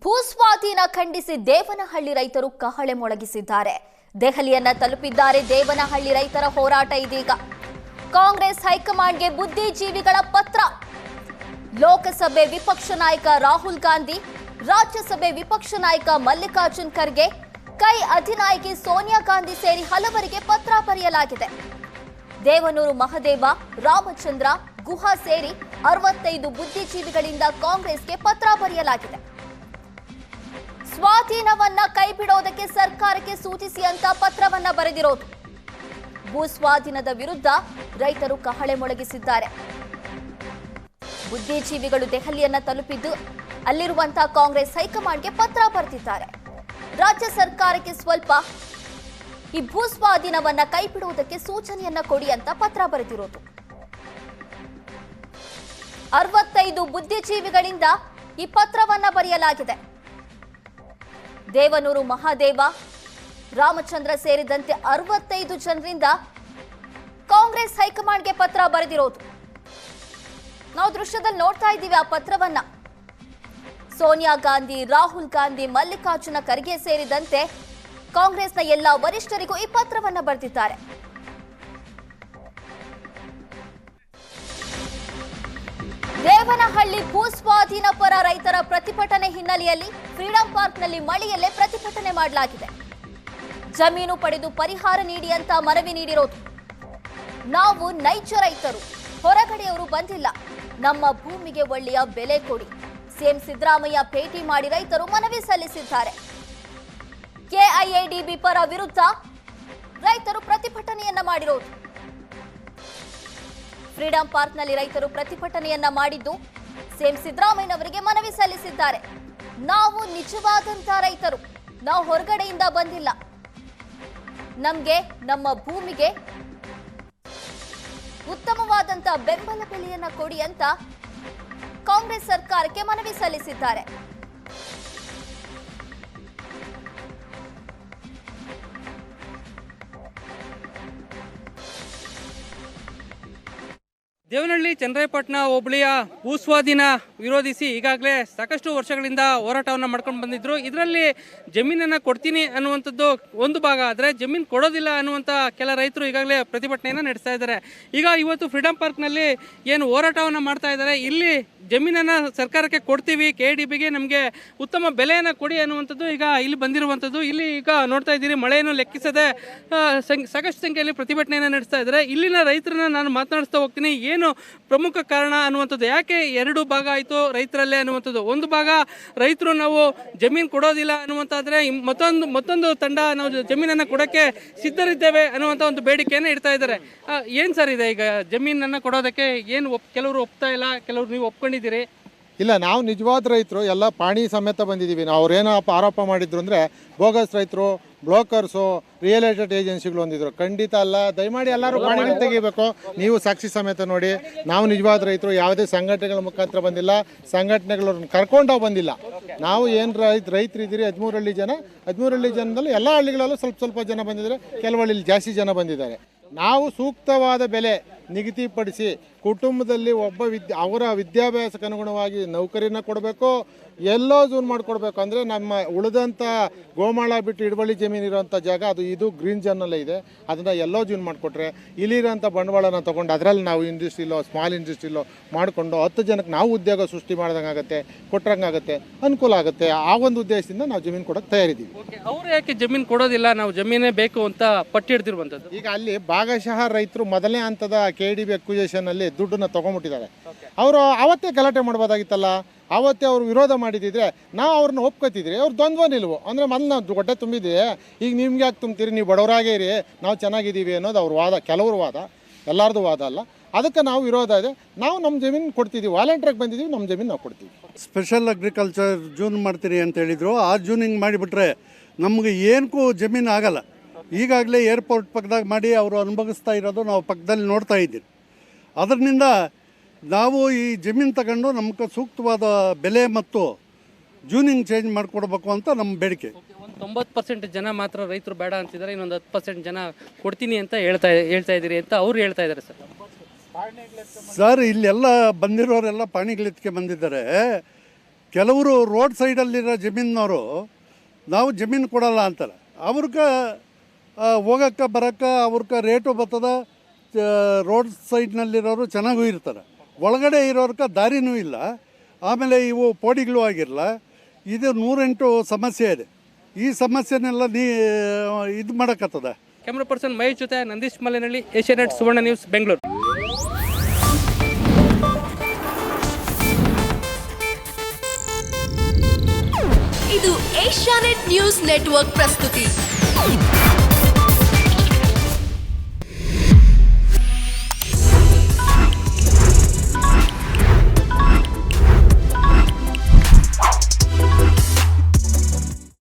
ಭೂಸ್ವಾಧೀನ ಖಂಡಿಸಿ ದೇವನಹಳ್ಳಿ ರೈತರು ಕಹಳೆ ಮೊಳಗಿಸಿದ್ದಾರೆ. ದೆಹಲಿಯನ್ನ ತಲುಪಿದ್ದಾರೆ ದೇವನಹಳ್ಳಿ ರೈತರ ಹೋರಾಟ ಇದೀಗ. ಕಾಂಗ್ರೆಸ್ ಹೈಕಮಾಂಡ್ಗೆ ಬುದ್ಧಿಜೀವಿಗಳ ಪತ್ರ. ಲೋಕಸಭೆ ವಿಪಕ್ಷ ನಾಯಕ ರಾಹುಲ್ ಗಾಂಧಿ, ರಾಜ್ಯಸಭೆ ವಿಪಕ್ಷ ನಾಯಕ ಮಲ್ಲಿಕಾರ್ಜುನ್ ಖರ್ಗೆ, ಕೈ ಅಧಿನಾಯಕಿ ಸೋನಿಯಾ ಗಾಂಧಿ ಸೇರಿ ಹಲವರಿಗೆ ಪತ್ರ ಬರೆಯಲಾಗಿದೆ. ದೇವನೂರು ಮಹದೇವ, ರಾಮಚಂದ್ರ, ಗುಹಾ ಸೇರಿ ಅರವತ್ತೈದು ಬುದ್ಧಿಜೀವಿಗಳಿಂದ ಕಾಂಗ್ರೆಸ್ಗೆ ಪತ್ರ ಬರೆಯಲಾಗಿದೆ. ಸ್ವಾಧೀನವನ್ನ ಕೈಬಿಡೋದಕ್ಕೆ ಸರ್ಕಾರಕ್ಕೆ ಸೂಚಿಸಿ ಅಂತ ಪತ್ರವನ್ನ ಬರೆದಿರೋದು. ಭೂ ಸ್ವಾಧೀನದ ವಿರುದ್ಧ ರೈತರು ಕಹಳೆ ಮೊಳಗಿಸಿದ್ದಾರೆ. ಬುದ್ಧಿಜೀವಿಗಳು ದೆಹಲಿಯನ್ನ ತಲುಪಿದ್ದು ಅಲ್ಲಿರುವಂತಹ ಕಾಂಗ್ರೆಸ್ ಹೈಕಮಾಂಡ್ಗೆ ಪತ್ರ ಬರೆದಿದ್ದಾರೆ ರಾಜ್ಯ ಸರ್ಕಾರಕ್ಕೆ ಸ್ವಲ್ಪ ಈ ಭೂ ಸ್ವಾಧೀನವನ್ನ ಕೈಬಿಡುವುದಕ್ಕೆ ಸೂಚನೆಯನ್ನ ಕೊಡಿ ಅಂತ ಪತ್ರ ಬರೆದಿರೋದು. ಅರವತ್ತೈದು ಬುದ್ಧಿಜೀವಿಗಳಿಂದ ಈ ಪತ್ರವನ್ನ ಬರೆಯಲಾಗಿದೆ. ದೇವನೂರು ಮಹಾದೇವ, ರಾಮಚಂದ್ರ ಸೇರಿದಂತೆ ಅರವತ್ತೈದು ಜನರಿಂದ ಕಾಂಗ್ರೆಸ್ ಹೈಕಮಾಂಡ್ಗೆ ಪತ್ರ ಬರೆದಿರೋದು. ನಾವು ದೃಶ್ಯದಲ್ಲಿ ನೋಡ್ತಾ ಇದ್ದೀವಿ ಆ ಪತ್ರವನ್ನ. ಸೋನಿಯಾ ಗಾಂಧಿ, ರಾಹುಲ್ ಗಾಂಧಿ, ಮಲ್ಲಿಕಾರ್ಜುನ ಖರ್ಗೆ ಸೇರಿದಂತೆ ಕಾಂಗ್ರೆಸ್ನ ಎಲ್ಲ ವರಿಷ್ಠರಿಗೂ ಈ ಪತ್ರವನ್ನ ಬರೆದಿದ್ದಾರೆ. ದೇವನಹಳ್ಳಿ ಭೂ ಸ್ವಾಧೀನ ಪರ ರೈತರ ಪ್ರತಿಭಟನೆ ಹಿನ್ನೆಲೆಯಲ್ಲಿ ಫ್ರೀಡಂ ಪಾರ್ಕ್ನಲ್ಲಿ ಮಳೆಯಲ್ಲೇ ಪ್ರತಿಭಟನೆ ಮಾಡಲಾಗಿದೆ. ಜಮೀನು ಪಡೆದು ಪರಿಹಾರ ನೀಡಿ ಅಂತ ಮನವಿ ನೀಡಿರೋದು. ನಾವು ನೈಜ ರೈತರು, ಹೊರಗಡೆಯವರು ಬಂದಿಲ್ಲ. ನಮ್ಮ ಭೂಮಿಗೆ ಒಳ್ಳೆಯ ಬೆಲೆ ಕೊಡಿ. ಸಿಎಂ ಸಿದ್ದರಾಮಯ್ಯ ಭೇಟಿ ಮಾಡಿ ರೈತರು ಮನವಿ ಸಲ್ಲಿಸಿದ್ದಾರೆ. ಕೆಐಎಡಿಬಿ ಪರ ವಿರುದ್ಧ ರೈತರು ಪ್ರತಿಭಟನೆಯನ್ನ ಮಾಡಿರೋದು. ಫ್ರೀಡಂ ಪಾರ್ಕ್ನಲ್ಲಿ ರೈತರು ಪ್ರತಿಭಟನೆಯನ್ನ ಮಾಡಿದ್ದು ಸಿಎಂ ಸಿದ್ದರಾಮಯ್ಯನವರಿಗೆ ಮನವಿ ಸಲ್ಲಿಸಿದ್ದಾರೆ. ನಾವು ನಿಜವಾದಂತ ರೈತರು, ನಾವು ಹೊರಗಡೆಯಿಂದ ಬಂದಿಲ್ಲ. ನಮ್ಗೆ, ನಮ್ಮ ಭೂಮಿಗೆ ಉತ್ತಮವಾದಂತ ಬೆಂಬಲ ಬೆಲೆಯನ್ನ ಕೊಡಿ ಅಂತ ಕಾಂಗ್ರೆಸ್ ಸರ್ಕಾರಕ್ಕೆ ಮನವಿ ಸಲ್ಲಿಸಿದ್ದಾರೆ. ದೇವನಹಳ್ಳಿ ಚಂದ್ರಾಯಪಟ್ಟಣ ಹೋಬಳಿಯ ಭೂಸ್ವಾಧೀನ ವಿರೋಧಿಸಿ ಈಗಾಗಲೇ ಸಾಕಷ್ಟು ವರ್ಷಗಳಿಂದ ಹೋರಾಟವನ್ನು ಮಾಡ್ಕೊಂಡು ಬಂದಿದ್ರು. ಇದರಲ್ಲಿ ಜಮೀನನ್ನು ಕೊಡ್ತೀನಿ ಅನ್ನುವಂಥದ್ದು ಒಂದು ಭಾಗ, ಆದರೆ ಜಮೀನು ಕೊಡೋದಿಲ್ಲ ಅನ್ನುವಂಥ ಕೆಲ ರೈತರು ಈಗಾಗಲೇ ಪ್ರತಿಭಟನೆಯನ್ನು ನಡೆಸ್ತಾ ಇದ್ದಾರೆ. ಈಗ ಇವತ್ತು ಫ್ರೀಡಂ ಪಾರ್ಕ್ನಲ್ಲಿ ಏನು ಹೋರಾಟವನ್ನು ಮಾಡ್ತಾ ಇದ್ದಾರೆ. ಇಲ್ಲಿ ಜಮೀನನ್ನು ಸರ್ಕಾರಕ್ಕೆ ಕೊಡ್ತೀವಿ, ಕೆ ಡಿ ಬಿಗೆ ನಮಗೆ ಉತ್ತಮ ಬೆಲೆಯನ್ನು ಕೊಡಿ ಅನ್ನುವಂಥದ್ದು ಈಗ ಇಲ್ಲಿ ಬಂದಿರುವಂಥದ್ದು. ಇಲ್ಲಿ ಈಗ ನೋಡ್ತಾ ಇದ್ದೀರಿ, ಮಳೆಯನ್ನು ಲೆಕ್ಕಿಸದೆ ಸಾಕಷ್ಟು ಸಂಖ್ಯೆಯಲ್ಲಿ ಪ್ರತಿಭಟನೆಯನ್ನು ನಡೆಸ್ತಾ ಇದ್ದಾರೆ. ಇಲ್ಲಿನ ರೈತರನ್ನ ನಾನು ಮಾತನಾಡಿಸ್ತಾ ಹೋಗ್ತೀನಿ. ಏನು ಪ್ರಮುಖ ಕಾರಣ ಅನ್ನುವಂಥದ್ದು? ಯಾಕೆ ಎರಡು ಭಾಗ ಆಯಿತು ರೈತರಲ್ಲೇ ಅನ್ನುವಂಥದ್ದು? ಒಂದು ಭಾಗ ರೈತರು ನಾವು ಜಮೀನು ಕೊಡೋದಿಲ್ಲ ಅನ್ನುವಂಥಾದರೆ ಮತ್ತೊಂದು ಮತ್ತೊಂದು ತಂಡ ನಾವು ಜಮೀನನ್ನು ಕೊಡೋಕ್ಕೆ ಸಿದ್ಧರಿದ್ದೇವೆ ಅನ್ನುವಂಥ ಒಂದು ಬೇಡಿಕೆಯನ್ನು ಇಡ್ತಾ ಇದ್ದಾರೆ. ಏನು ಸರ್ ಇದೆ ಈಗ ಜಮೀನನ್ನು ಕೊಡೋದಕ್ಕೆ ಏನು ಒಪ್, ಕೆಲವರು ಒಪ್ತಾ ಇಲ್ಲ, ಕೆಲವರು ನೀವು ಒಪ್ಕೊಂಡಿದ್ದೀರಿ? ಇಲ್ಲ ನಾವು ನಿಜವಾದ ರೈತರು ಎಲ್ಲ ಪಾಣಿ ಸಮೇತ ಬಂದಿದ್ದೀವಿ. ನಾವು ಅವ್ರೇನೋ ಆರೋಪ ಮಾಡಿದ್ರು ಅಂದರೆ ಬೋಗಸ್ ರೈತರು ಬ್ರೋಕರ್ಸು ರಿಯಲ್ ಎಸ್ಟೇಟ್ ಏಜೆನ್ಸಿಗಳು ಹೊಂದಿದ್ರು ಖಂಡಿತ ಅಲ್ಲ. ದಯಮಾಡಿ ಎಲ್ಲರೂ ಪಾಣಿ ತೆಗಿಬೇಕು. ನೀವು ಸಾಕ್ಷಿ ಸಮೇತ ನೋಡಿ ನಾವು ನಿಜವಾದ ರೈತರು ಯಾವುದೇ ಸಂಘಟನೆಗಳ ಮುಖಾಂತರ ಬಂದಿಲ್ಲ. ಸಂಘಟನೆಗಳನ್ನ ಕರ್ಕೊಂಡು ಬಂದಿಲ್ಲ. ನಾವು ಏನು ರೈತ ರೈತರು ಇದ್ದೀರಿ ಹದಿಮೂರು ಜನ ಹದಿಮೂರು ಹಳ್ಳಿ ಜನದಲ್ಲಿ ಎಲ್ಲ ಹಳ್ಳಿಗಳಲ್ಲೂ ಸ್ವಲ್ಪ ಸ್ವಲ್ಪ ಜನ ಬಂದಿದ್ದಾರೆ. ಕೆಲವು ಹಳ್ಳಿಲಿ ಜಾಸ್ತಿ ಜನ ಬಂದಿದ್ದಾರೆ. ನಾವು ಸೂಕ್ತವಾದ ಬೆಲೆ ನಿಗದಿಪಡಿಸಿ ಕುಟುಂಬದಲ್ಲಿ ಒಬ್ಬ ವಿದ್ಯಾ ಅವರ ವಿದ್ಯಾಭ್ಯಾಸಕ್ಕೆ ಅನುಗುಣವಾಗಿ ನೌಕರಿನ ಕೊಡಬೇಕು ಎಲ್ಲೋ ಜೂನ್ ಮಾಡಿಕೊಡ್ಬೇಕು ಅಂದರೆ ನಮ್ಮ ಉಳಿದಂಥ ಗೋಮಾಳ ಬಿಟ್ಟು ಹಿಡುವಳಿ ಜಮೀನು ಇರೋಂಥ ಜಾಗ ಅದು ಇದು ಗ್ರೀನ್ ಜನ್ನಲ್ಲೇ ಇದೆ. ಅದನ್ನು ಎಲ್ಲೋ ಜೂನ್ ಮಾಡಿಕೊಟ್ರೆ ಇಲ್ಲಿರೋಂಥ ಬಂಡವಾಳನ ತೊಗೊಂಡು ಅದರಲ್ಲಿ ನಾವು ಇಂಡಸ್ಟ್ರಿಲೋ ಸ್ಮಾಲ್ ಇಂಡಸ್ಟ್ರಿಲೋ ಮಾಡಿಕೊಂಡು ಹತ್ತು ಜನಕ್ಕೆ ನಾವು ಉದ್ಯೋಗ ಸೃಷ್ಟಿ ಮಾಡ್ದಂಗೆ ಆಗುತ್ತೆ ಕೊಟ್ಟಂಗಾಗುತ್ತೆ ಅನುಕೂಲ ಆಗುತ್ತೆ. ಆ ಒಂದು ಉದ್ದೇಶದಿಂದ ನಾವು ಜಮೀನು ಕೊಡೋಕ್ಕೆ ತಯಾರಿದ್ದೀವಿ. ಅವರು ಯಾಕೆ ಜಮೀನು ಕೊಡೋದಿಲ್ಲ ನಾವು ಜಮೀನೇ ಬೇಕು ಅಂತ ಪಟ್ಟಿ ಹಿಡ್ದಿರುವಂಥದ್ದು? ಈಗ ಅಲ್ಲಿ ಭಾಗಶಃ ರೈತರು ಮೊದಲನೇ ಹಂತದ ಕೆ ಡಿ ಬಿ ಅಕ್ವಿಜೇಷನಲ್ಲಿ ದುಡ್ಡನ್ನು ತೊಗೊಂಬಿಟ್ಟಿದ್ದಾರೆ. ಅವರು ಅವತ್ತೇ ಗಲಾಟೆ ಮಾಡ್ಬೋದಾಗಿತ್ತಲ್ಲ? ಅವತ್ತೇ ಅವರು ವಿರೋಧ ಮಾಡಿದಿದ್ರೆ ನಾವು ಅವ್ರನ್ನ ಒಪ್ಕೋತಿದ್ರಿ. ಅವ್ರು ದ್ವಂದ್ವ ನಿಲ್ವು. ಅಂದರೆ ಮೊದಲು ನಾವು ಹೊಟ್ಟೆ ತುಂಬಿದ್ದೆ. ಈಗ ನಿಮ್ಗೆ ಯಾಕೆ ತುಂಬ್ತೀರಿ? ನೀವು ಬಡವರಾಗೇ ಇರಿ. ನಾವು ಚೆನ್ನಾಗಿದ್ದೀವಿ ಅನ್ನೋದು ಅವ್ರ ವಾದ, ಕೆಲವ್ರ ವಾದ, ಎಲ್ಲರದು ವಾದ ಅಲ್ಲ. ಅದಕ್ಕೆ ನಾವು ವಿರೋಧ ಇದೆ. ನಾವು ನಮ್ಮ ಜಮೀನು ಕೊಡ್ತಿದ್ದೀವಿ ವಾಲಂಟ್ರಿಗೆ ಬಂದಿದ್ದೀವಿ ನಮ್ಮ ಜಮೀನು ನಾವು ಕೊಡ್ತೀವಿ. ಸ್ಪೆಷಲ್ ಅಗ್ರಿಕಲ್ಚರ್ ಜೂನ್ ಮಾಡ್ತೀರಿ ಅಂತ ಹೇಳಿದರು. ಆ ಹಿಂಗೆ ಮಾಡಿಬಿಟ್ರೆ ನಮಗೆ ಏನಕ್ಕೂ ಜಮೀನು ಆಗಲ್ಲ. ಈಗಾಗಲೇ ಏರ್ಪೋರ್ಟ್ ಪಕ್ಕದಾಗ ಮಾಡಿ ಅವರು ಅನುಭವಿಸ್ತಾ ಇರೋದು ನಾವು ಪಕ್ಕದಲ್ಲಿ ನೋಡ್ತಾ ಇದ್ದೀವಿ. ಅದರಿಂದ ನಾವು ಈ ಜಮೀನು ತಗೊಂಡು ನಮ್ಗೆ ಸೂಕ್ತವಾದ ಬೆಲೆ ಮತ್ತು ಜೂನಿಂಗ್ ಚೇಂಜ್ ಮಾಡಿಕೊಡ್ಬೇಕು ಅಂತ ನಮ್ಮ ಬೇಡಿಕೆ. ಒಂದು ತೊಂಬತ್ತು ಪರ್ಸೆಂಟ್ ಜನ ಮಾತ್ರ ರೈತರು ಬೇಡ ಅಂತಿದ್ದಾರೆ ಇನ್ನೊಂದು ಹತ್ತು ಪರ್ಸೆಂಟ್ ಜನ ಕೊಡ್ತೀನಿ ಅಂತ ಹೇಳ್ತಾ ಹೇಳ್ತಾ ಇದ್ದೀರಿ ಅಂತ ಅವ್ರು ಹೇಳ್ತಾ ಇದ್ದಾರೆ ಸರ್. ಸರ್ ಇಲ್ಲೆಲ್ಲ ಬಂದಿರೋರೆಲ್ಲ ಪಾಣಿಗಳಿದ್ಕೆ ಬಂದಿದ್ದಾರೆ. ಕೆಲವರು ರೋಡ್ ಸೈಡಲ್ಲಿರೋ ಜಮೀನವರು ನಾವು ಜಮೀನು ಕೊಡಲ್ಲ ಅಂತಾರೆ. ಅವ್ರಿಗೆ ಹೋಗಕ್ಕೆ ಬರೋಕ್ಕೆ ಅವ್ರಿಗೆ ರೇಟು ಬರ್ತದ ರೋಡ್ ಸೈಡ್ನಲ್ಲಿರೋರು ಚೆನ್ನಾಗೂ ಇರ್ತಾರೆ. ಒಳಗಡೆ ಇರೋರ್ಕ ದಾರಿನೂ ಇಲ್ಲ. ಆಮೇಲೆ ಇವು ಪೋಡಿಗಳು ಆಗಿರಲ್ಲ ಇದು ನೂರೆಂಟು ಸಮಸ್ಯೆ ಇದೆ. ಈ ಸಮಸ್ಯೆನೆಲ್ಲ ನೀ ಇದು ಮಾಡೋಕ್ಕತ್ತದ ಕ್ಯಾಮ್ರಾ ಪರ್ಸನ್ ಮಹೇಶ್ ಜೊತೆ ನಂದೀಶ್ ಮಲೆನಹಳ್ಳಿ ಏಷ್ಯಾನೆಟ್ ಸುವರ್ಣ ನ್ಯೂಸ್ ಬೆಂಗಳೂರು ಇದು ಏಷ್ಯಾನೆಟ್ ನ್ಯೂಸ್ ನೆಟ್ವರ್ಕ್ ಪ್ರಸ್ತುತಿ.